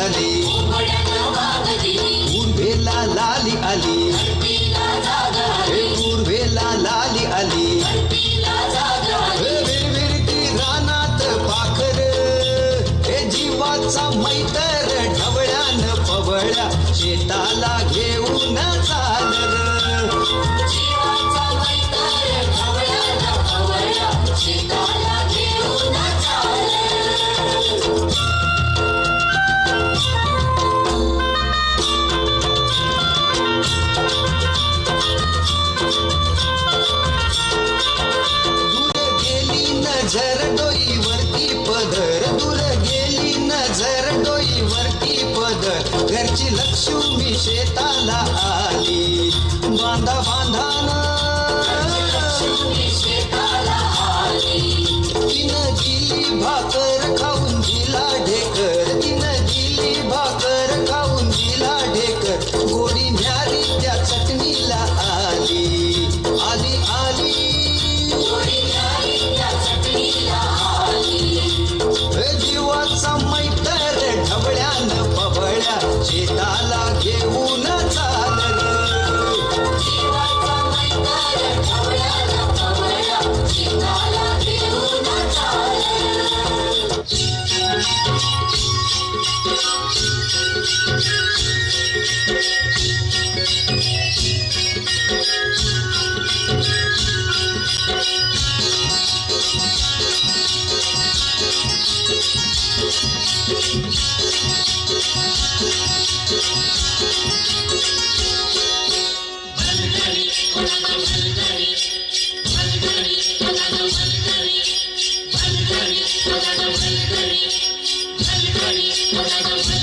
झाली. पूर्वेला लाली आली. हे पूर्वेला लाली आली. विरविरती रानात पाखर. हे जीवाचा मैतर. लक्ष्मी शेताला आली. बांधा बांधाना I'm gonna go to the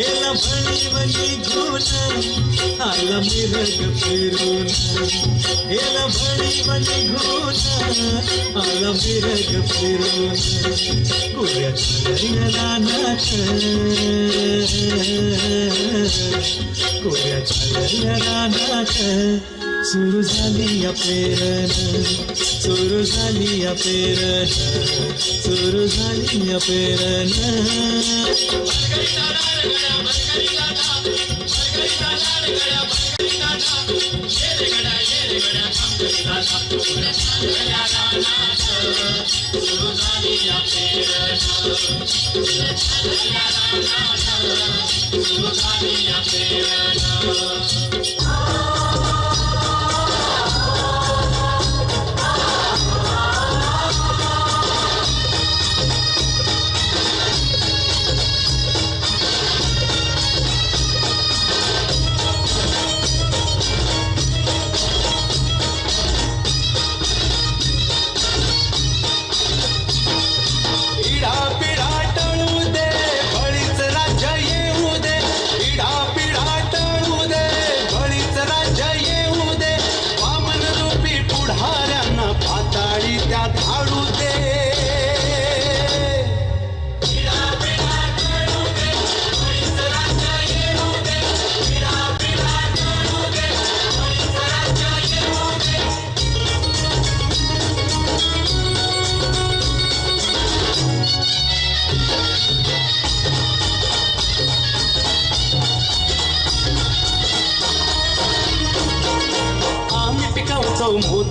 भणी भणी घेऊन आला मिरग फिरून. गेला भणी घेऊन म्हणजे आला मिरग फिरून. कुऱ्याच्या दर्याला नाच कुऱ्याच्या दर्याला नाच सुरू झाली या पेरण सुरू झाली या पेरण सुरू झाली या पेरण पिढा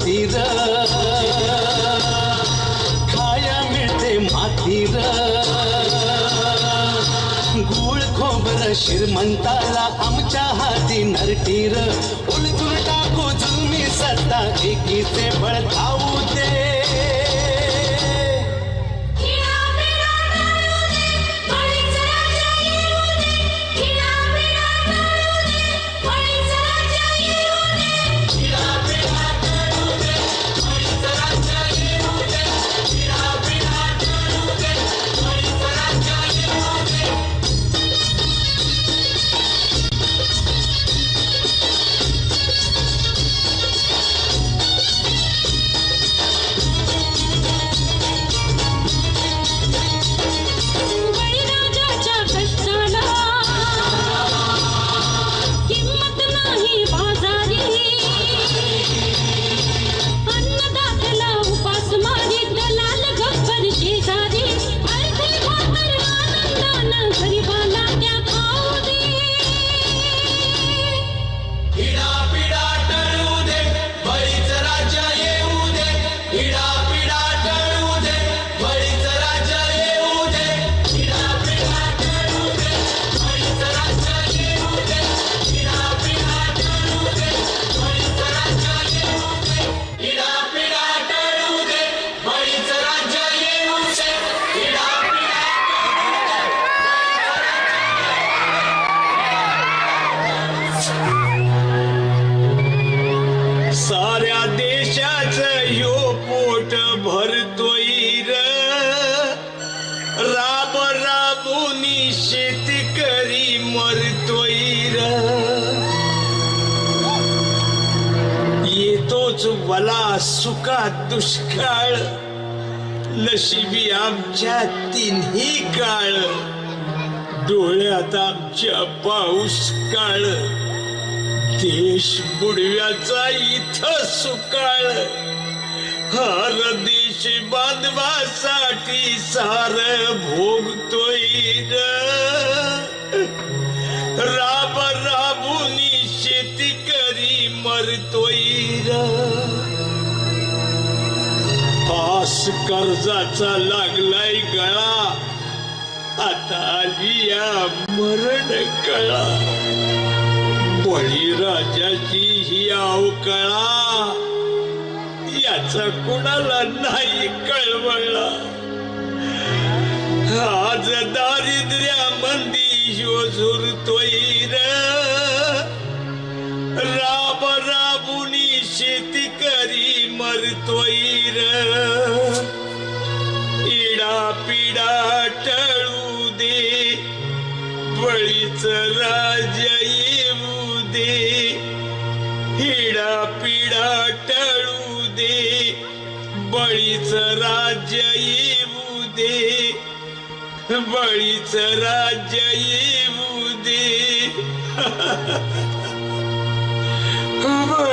मोतीर. खाया मिळते मातीर. गुळ खोबर श्रीमंताला आमच्या हाती नरटीर. उलटून टाकू जुलमी सत्ता एकीचे बळ खाऊ दे. सुखात दुष्काळ. नशिबी आमच्या तिन्ही काळ. डोळ्यात आमच्या पाऊस काळ. देश बुडव्याचा इथं सुकाळ. हर देश बांधवासाठी सार भोगतोय राब राबुनी शेती करी मरतोय फास कर्जाचा लागलाय गळा. आता आली या मरण कळा बळीराजाची ही अवकळा याचा कुणाला नाही कळवळला आज दारिद्र्या मंदी ह्यो झुरतोय र. शेती करी मरतोय र. इडा पिडा टळू दे. बळीच राज येऊ दे. हिडा पिडा टळू दे. बळीच राज्य येऊ दे. बळीच राज्य येऊ दे.